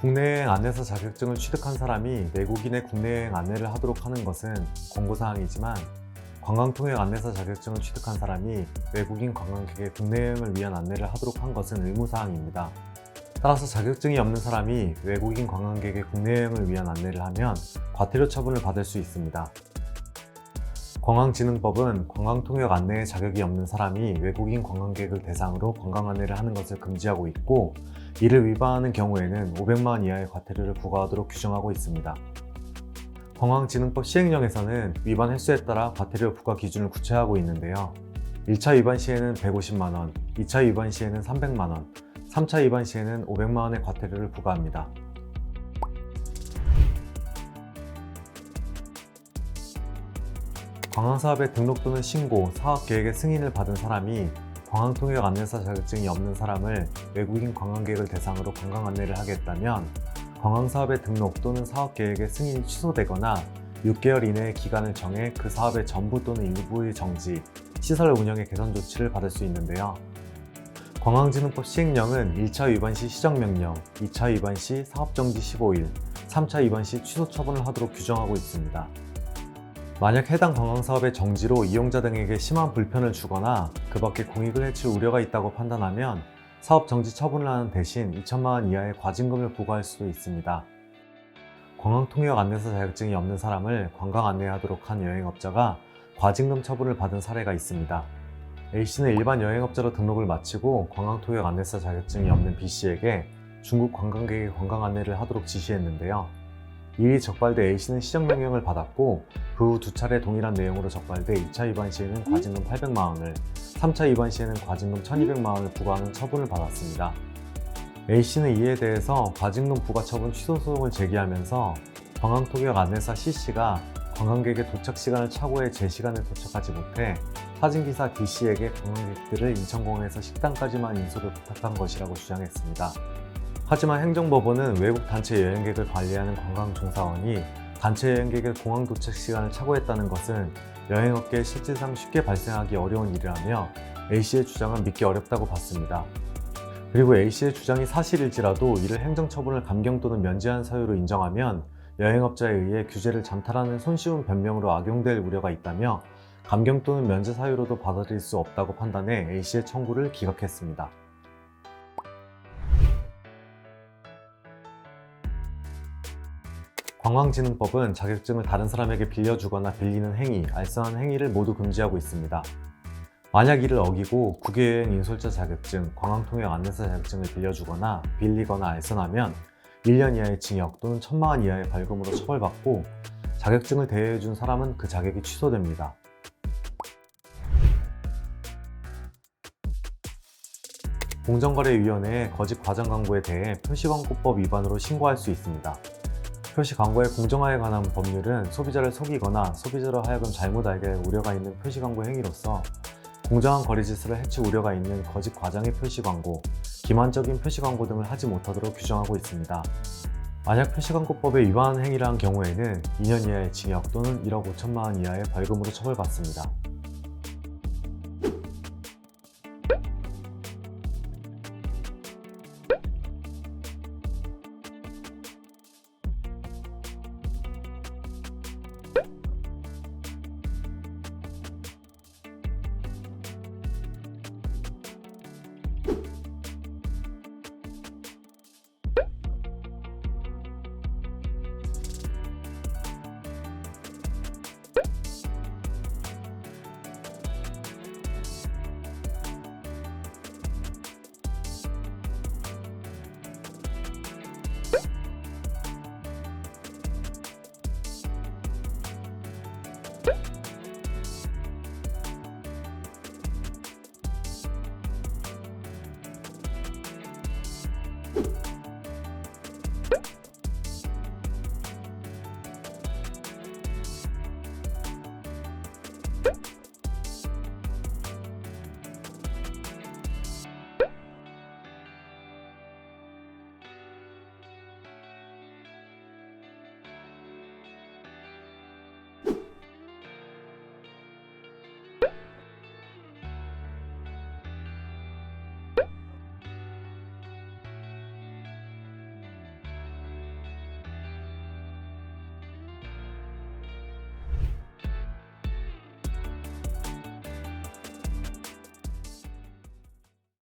국내여행 안내사 자격증을 취득한 사람이 외국인의 국내여행 안내를 하도록 하는 것은 권고사항이지만 관광통역 안내사 자격증을 취득한 사람이 외국인 관광객의 국내여행을 위한 안내를 하도록 한 것은 의무사항입니다. 따라서 자격증이 없는 사람이 외국인 관광객의 국내여행을 위한 안내를 하면 과태료 처분을 받을 수 있습니다. 관광진흥법은 관광통역 안내에 자격이 없는 사람이 외국인 관광객을 대상으로 관광 안내를 하는 것을 금지하고 있고 이를 위반하는 경우에는 500만 원 이하의 과태료를 부과하도록 규정하고 있습니다. 관광진흥법 시행령에서는 위반 횟수에 따라 과태료 부과 기준을 구체화하고 있는데요. 1차 위반 시에는 150만 원, 2차 위반 시에는 300만 원, 3차 위반 시에는 500만 원의 과태료를 부과합니다. 관광사업의 등록 또는 신고, 사업계획의 승인을 받은 사람이 관광통역 안내사 자격증이 없는 사람을 외국인 관광객을 대상으로 관광 안내를 하겠다면 관광사업의 등록 또는 사업계획의 승인이 취소되거나 6개월 이내의 기간을 정해 그 사업의 전부 또는 일부의 정지, 시설 운영의 개선 조치를 받을 수 있는데요. 관광진흥법 시행령은 1차 위반 시 시정명령, 2차 위반 시 사업정지 15일, 3차 위반 시 취소 처분을 하도록 규정하고 있습니다. 만약 해당 관광사업의 정지로 이용자 등에게 심한 불편을 주거나 그 밖에 공익을 해칠 우려가 있다고 판단하면 사업 정지 처분을 하는 대신 2천만 원 이하의 과징금을 부과할 수도 있습니다. 관광통역 안내사 자격증이 없는 사람을 관광 안내하도록 한 여행업자가 과징금 처분을 받은 사례가 있습니다. A씨는 일반 여행업자로 등록을 마치고 관광통역 안내사 자격증이 없는 B씨에게 중국 관광객의 관광 안내를 하도록 지시했는데요. 이에 적발돼 A씨는 시정 명령을 받았고 그 후 두 차례 동일한 내용으로 적발돼 2차 위반 시에는 과징금 800만 원을, 3차 위반 시에는 과징금 1200만 원을 부과하는 처분을 받았습니다. A씨는 이에 대해서 과징금 부과 처분 취소 소송을 제기하면서 관광통역 안내사 C씨가 관광객의 도착 시간을 착오해 제 시간에 도착하지 못해 사진기사 D씨에게 관광객들을 인천공항에서 식당까지만 인솔을 부탁한 것이라고 주장했습니다. 하지만 행정법원은 외국 단체 여행객을 관리하는 관광종사원이 단체 여행객의 공항 도착 시간을 착오했다는 것은 여행업계에 실질상 쉽게 발생하기 어려운 일이라며 A씨의 주장은 믿기 어렵다고 봤습니다. 그리고 A씨의 주장이 사실일지라도 이를 행정처분을 감경 또는 면제한 사유로 인정하면 여행업자에 의해 규제를 잠탈하는 손쉬운 변명으로 악용될 우려가 있다며 감경 또는 면제 사유로도 받아들일 수 없다고 판단해 A씨의 청구를 기각했습니다. 관광진흥법은 자격증을 다른 사람에게 빌려주거나 빌리는 행위, 알선한 행위를 모두 금지하고 있습니다. 만약 이를 어기고 국외여행 인솔자 자격증, 관광통역 안내사 자격증을 빌려주거나 빌리거나 알선하면 1년 이하의 징역 또는 1천만 원 이하의 벌금으로 처벌받고 자격증을 대여해준 사람은 그 자격이 취소됩니다. 공정거래위원회에 거짓 과장 광고에 대해 표시광고법 위반으로 신고할 수 있습니다. 표시 광고의 공정화에 관한 법률은 소비자를 속이거나 소비자로 하여금 잘못 알게 할 우려가 있는 표시 광고 행위로서 공정한 거래질서를 해칠 우려가 있는 거짓 과장의 표시 광고, 기만적인 표시 광고 등을 하지 못하도록 규정하고 있습니다. 만약 표시광고법에 위반한 행위를 한 경우에는 2년 이하의 징역 또는 1억 5천만 원 이하의 벌금으로 처벌받습니다.